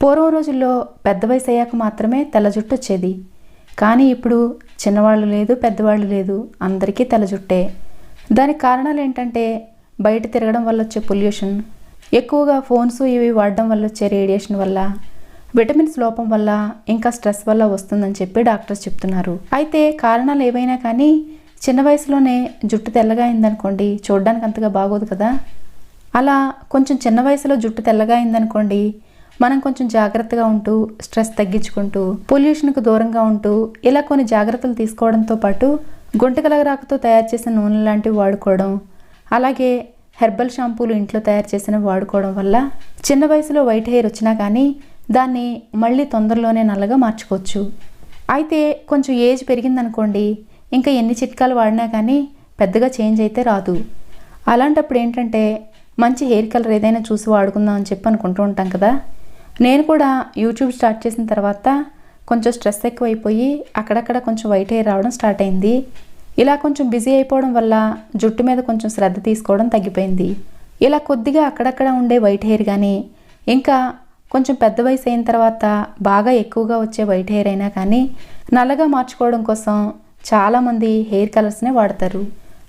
పూర్వం రోజుల్లో పెద్ద వయసు అయ్యాక మాత్రమే తెల్ల జుట్టు వచ్చేది. కానీ ఇప్పుడు చిన్నవాళ్ళు లేదు పెద్దవాళ్ళు లేదు అందరికీ తెల్ల జుట్టే. దానికి కారణాలు ఏంటంటే బయట తిరగడం వల్ల వచ్చే పొల్యూషన్ ఎక్కువగా ఫోన్స్ ఇవి వాడడం వల్ల వచ్చే రేడియేషన్ వల్ల విటమిన్స్ లోపం వల్ల ఇంకా స్ట్రెస్ వల్ల వస్తుందని చెప్పి డాక్టర్స్ చెప్తున్నారు. అయితే కారణాలు ఏవైనా కానీ చిన్న వయసులోనే జుట్టు తెల్లగా అయిందనుకోండి చూడడానికి అంతగా బాగోదు కదా. అలా కొంచెం చిన్న వయసులో జుట్టు తెల్లగా అయిందనుకోండి మనం కొంచెం జాగ్రత్తగా ఉంటూ స్ట్రెస్ తగ్గించుకుంటూ పొల్యూషన్కు దూరంగా ఉంటూ ఇలా కొన్ని జాగ్రత్తలు తీసుకోవడంతో పాటు గుంటకలగరాకుతో తయారు చేసిన నూనె లాంటివి వాడుకోవడం అలాగే హెర్బల్ షాంపూలు ఇంట్లో తయారు చేసిన వాడుకోవడం వల్ల చిన్న వయసులో వైట్ హెయిర్ వచ్చినా కానీ దాన్ని మళ్ళీ తొందరలోనే నల్లగా మార్చుకోవచ్చు. అయితే కొంచెం ఏజ్ పెరిగిందనుకోండి ఇంకా ఎన్ని చిట్కాలు వాడినా కానీ పెద్దగా చేంజ్ అయితే రాదు. అలాంటప్పుడు ఏంటంటే మంచి హెయిర్ కలర్ ఏదైనా చూసి వాడుకుందాం అని చెప్పి అనుకుంటూ ఉంటాం కదా? నేను కూడా యూట్యూబ్ స్టార్ట్ చేసిన తర్వాత కొంచెం స్ట్రెస్ ఎక్కువైపోయి అక్కడక్కడ కొంచెం వైట్ హెయిర్ రావడం స్టార్ట్ అయింది. ఇలా కొంచెం బిజీ అయిపోవడం వల్ల జుట్టు మీద కొంచెం శ్రద్ధ తీసుకోవడం తగ్గిపోయింది. ఇలా కొద్దిగా అక్కడక్కడ ఉండే వైట్ హెయిర్ కానీ ఇంకా కొంచెం పెద్ద వయసు అయిన తర్వాత బాగా ఎక్కువగా వచ్చే వైట్ హెయిర్ అయినా కానీ నల్లగా మార్చుకోవడం కోసం చాలామంది హెయిర్ కలర్స్నే వాడతారు.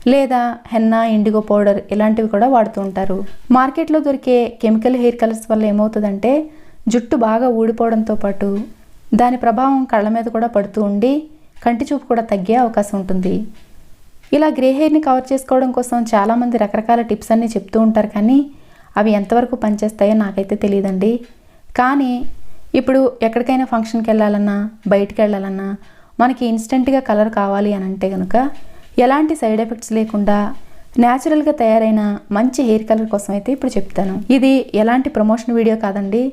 లేదా హెన్నా ఇండిగో పౌడర్ ఇలాంటివి కూడా వాడుతూ ఉంటారు. మార్కెట్లో దొరికే కెమికల్ హెయిర్ కలర్స్ వల్ల ఏమవుతుందంటే జుట్టు బాగా ఊడిపోవడంతో పాటు దాని ప్రభావం కళ్ళ మీద కూడా పడుతూ ఉండి కంటి చూపు కూడా తగ్గే అవకాశం ఉంటుంది. ఇలా గ్రే హెయిర్ని కవర్ చేసుకోవడం కోసం చాలామంది రకరకాల టిప్స్ అన్నీ చెప్తూ ఉంటారు కానీ అవి ఎంతవరకు పనిచేస్తాయో నాకైతే తెలియదండి కానీ ఇప్పుడు ఎక్కడికైనా ఫంక్షన్కి వెళ్ళాలన్నా బయటికి వెళ్ళాలన్నా మనకి ఇన్స్టెంట్గా కలర్ కావాలి అని అంటే కనుక ఎలాంటి సైడ్ ఎఫెక్ట్స్ లేకుండా న్యాచురల్గా తయారైన మంచి హెయిర్ కలర్ కోసం అయితే ఇప్పుడు చెప్తాను. ఇది ఎలాంటి ప్రమోషన్ వీడియో కాదండి.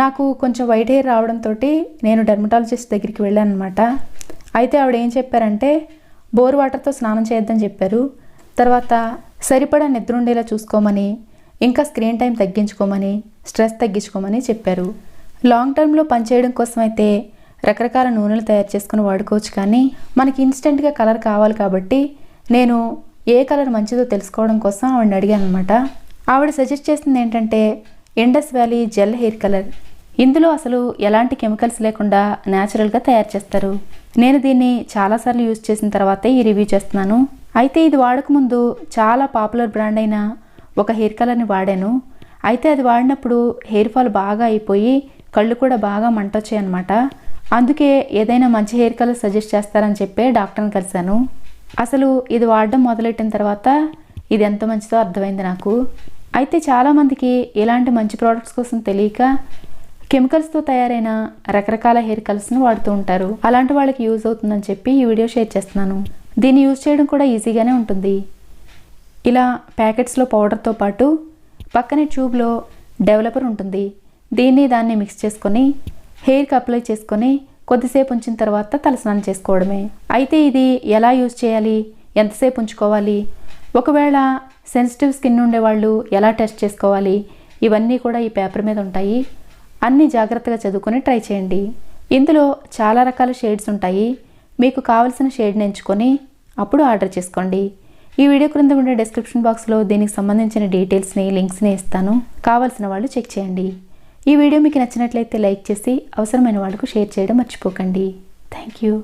నాకు కొంచెం వైట్ హెయిర్ రావడంతో నేను డెర్మటాలజిస్ట్ దగ్గరికి వెళ్ళాను అనమాట అయితే ఆవిడ ఏం చెప్పారంటే బోర్ వాటర్తో స్నానం చేయొద్దని చెప్పారు. తర్వాత సరిపడా నిద్ర ఉండేలా చూసుకోమని ఇంకా స్క్రీన్ టైం తగ్గించుకోమని స్ట్రెస్ తగ్గించుకోమని చెప్పారు. లాంగ్ టర్మ్లో పనిచేయడం కోసం అయితే రకరకాల నూనెలు తయారు చేసుకుని వాడుకోవచ్చు కానీ మనకి ఇన్స్టెంట్గా కలర్ కావాలి కాబట్టి నేను ఏ కలర్ మంచిదో తెలుసుకోవడం కోసం ఆవిడని అడిగాను అనమాట ఆవిడ సజెస్ట్ చేసింది ఏంటంటే Indus Valley gel hair colour. ఇందులో అసలు ఎలాంటి కెమికల్స్ లేకుండా న్యాచురల్గా తయారు చేస్తారు? నేను దీన్ని చాలాసార్లు యూజ్ చేసిన తర్వాతే ఈ రివ్యూ చేస్తున్నాను. అయితే ఇది వాడకముందు చాలా పాపులర్ బ్రాండ్ అయిన ఒక హెయిర్ కలర్ని వాడాను. అయితే అది వాడినప్పుడు హెయిర్ ఫాల్ బాగా అయిపోయి కళ్ళు కూడా బాగా మంటొచ్చాయి అనమాట అందుకే ఏదైనా మంచి హెయిర్ కలర్ సజెస్ట్ చేస్తారని చెప్పే డాక్టర్ని కలిశాను. అసలు ఇది వాడడం మొదలెట్టిన తర్వాత ఇది ఎంత మంచిదో అర్థమైంది నాకు. అయితే చాలామందికి ఇలాంటి మంచి ప్రోడక్ట్స్ కోసం తెలియక కెమికల్స్తో తయారైన రకరకాల హెయిర్ కలర్స్ను వాడుతూ ఉంటారు. అలాంటి వాళ్ళకి యూజ్ అవుతుందని చెప్పి ఈ వీడియో షేర్ చేస్తున్నాను. దీన్ని యూజ్ చేయడం కూడా ఈజీగానే ఉంటుంది. ఇలా ప్యాకెట్స్లో పౌడర్తో పాటు పక్కనే ట్యూబ్లో డెవలపర్ ఉంటుంది. దీన్ని దాన్ని మిక్స్ చేసుకొని హెయిర్కి అప్లై చేసుకొని కొద్దిసేపు ఉంచిన తర్వాత తలస్నానం చేసుకోవడమే. అయితే ఇది ఎలా యూజ్ చేయాలి? ఎంతసేపు ఉంచుకోవాలి? ఒకవేళ సెన్సిటివ్ స్కిన్ ఉండేవాళ్ళు ఎలా టెస్ట్ చేసుకోవాలి? ఇవన్నీ కూడా ఈ పేపర్ మీద ఉంటాయి. అన్నీ జాగ్రత్తగా చదువుకొని ట్రై చేయండి. ఇందులో చాలా రకాల షేడ్స్ ఉంటాయి. మీకు కావలసిన షేడ్ని ఎంచుకొని అప్పుడు ఆర్డర్ చేసుకోండి. ఈ వీడియో క్రింద ఉండే డిస్క్రిప్షన్ బాక్స్లో దీనికి సంబంధించిన డీటెయిల్స్ని లింక్స్ని ఇస్తాను. కావాల్సిన వాళ్ళు చెక్ చేయండి. ఈ వీడియో మీకు నచ్చినట్లయితే లైక్ చేసి అవసరమైన వాళ్ళకు షేర్ చేయడం మర్చిపోకండి. Thank you